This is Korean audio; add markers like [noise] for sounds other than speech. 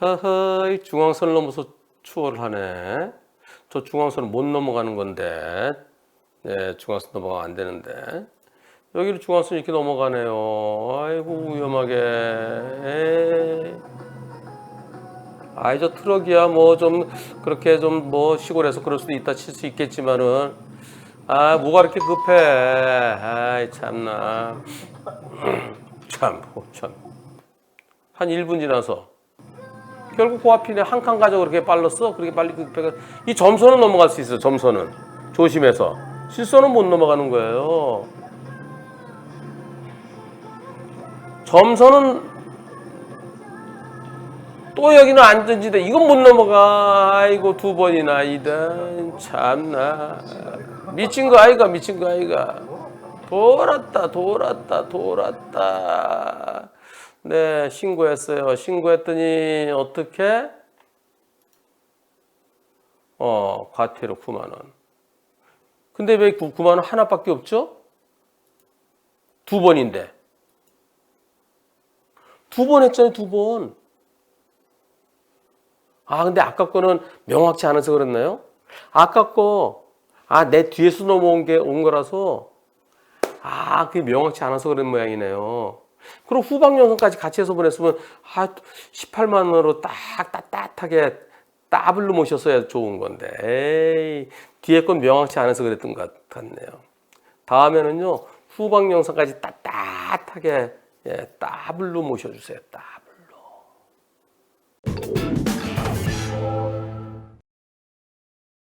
허허이 중앙선을 넘어서 추월을 하네. 저 중앙선을 못 넘어가는 건데. 네, 중앙선 넘어가면 안 되는데. 여기를 중앙선 이렇게 넘어가네요. 아이고 위험하게. 에이. 아이 저 트럭이야 뭐 좀 그렇게 좀 뭐 시골에서 그럴 수도 있다 칠 수 있겠지만은 아 뭐가 이렇게 급해. 아이 참나. [clears throat] 참, 어, 참. 한 1분 지나서 결국 그 앞이네 한칸 가지고 그렇게 빨랐어. 그렇게 빨리 급해가 이 점선은 넘어갈 수 있어. 점선은 조심해서 실선은 못 넘어가는 거예요. 점선은 또 여기는 안전지대 이건 못 넘어가. 아이고 두 번이나 이든 참나 미친 거 아이가 미친 거 아이가. 돌았다 돌았다 돌았다. 네 신고했어요. 신고했더니 어떻게? 어 과태료 9만 원. 근데 왜 9, 9만 원 하나밖에 없죠? 두 번인데. 두 번 했잖아요, 두 번. 아, 근데 아까 거는 명확치 않아서 그랬나요? 아까 거, 아, 내 뒤에서 넘어온 게 온 거라서, 아, 그게 명확치 않아서 그런 모양이네요. 그리고 후방 영상까지 같이 해서 보냈으면, 아, 18만 원으로 딱, 딱, 따뜻하게 더블로 모셨어야 좋은 건데, 에이, 뒤에 건 명확치 않아서 그랬던 것 같네요. 다음에는요, 후방 영상까지 따뜻하게, 예, 더블로 모셔주세요. 더블.